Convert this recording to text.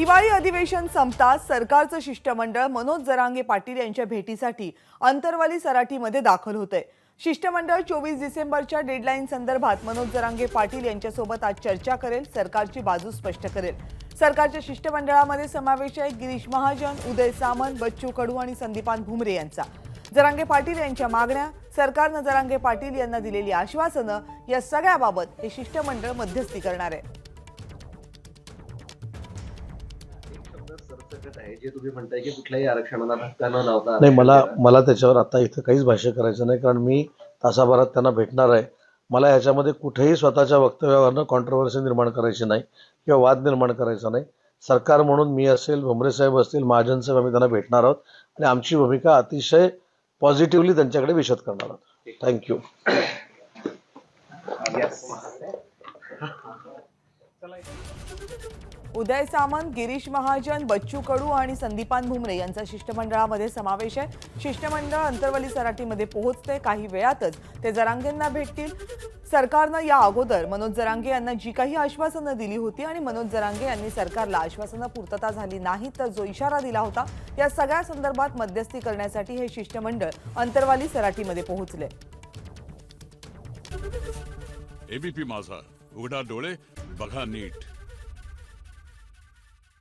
हिवाळी अधिवेशन संपताच सरकारचं शिष्टमंडळ मनोज जरांगे पाटील यांच्या भेटीसाठी अंतरवाली सराटीमध्ये दाखल होतंय. शिष्टमंडळ चोवीस डिसेंबरच्या डेडलाईन संदर्भात मनोज जरांगे पाटील यांच्यासोबत आज चर्चा करेल सरकारची बाजू स्पष्ट करेल. सरकारच्या शिष्टमंडळामध्ये समावेश आहे गिरीश महाजन उदय सामंत बच्चू कडू आणि संदीपान भुमरे यांचा. जरांगे पाटील यांच्या मागण्या सरकारनं जरांगे पाटील यांना दिलेली आश्वासनं या सगळ्याबाबत हे शिष्टमंडळ मध्यस्थी करणार आहे. सरसकट आहे जे तुम्ही म्हणताय की कुठल्याही आरक्षणाला धक्का न लावता नाही मला मला त्याच्यावर आता इथं काहीच भाष्य करायचं नाही कारण मी तासाभरात त्यांना भेटणार आहे. मला याच्यामध्ये कुठेही स्वतःच्या वक्तव्यावरनं कॉन्ट्रोवर्सी निर्माण करायची नाही किंवा वाद निर्माण करायचा नाही. सरकार म्हणून मी असेल भुमरे साहेब असतील महाजन साहेब आम्ही त्यांना भेटणार आहोत. आणि आमची भूमिका अतिशय पॉझिटिव्हली त्यांच्याकडे विशद करणार आहोत. थँक्यू उदय सामंत गिरीश महाजन बच्चू कडू आणि संदीपान भुमरे यांचा शिष्टमंडळामध्ये समावेश आहे. शिष्टमंडळ अंतरवली सराटीमध्ये पोहोचते काही वेळातच ते जरांगेंना भेटतील. सरकारनं या अगोदर मनोज जरांगे यांना जी काही आश्वासनं दिली होती आणि मनोज जरांगे यांनी सरकारला आश्वासनं पूर्तता झाली नाही तर जो इशारा दिला होता या सगळ्या संदर्भात मध्यस्थी करण्यासाठी हे शिष्टमंडळ अंतरवाली सराटीमध्ये पोहोचले. एबीपी माझा. उघडा डोळे. बघा नीट.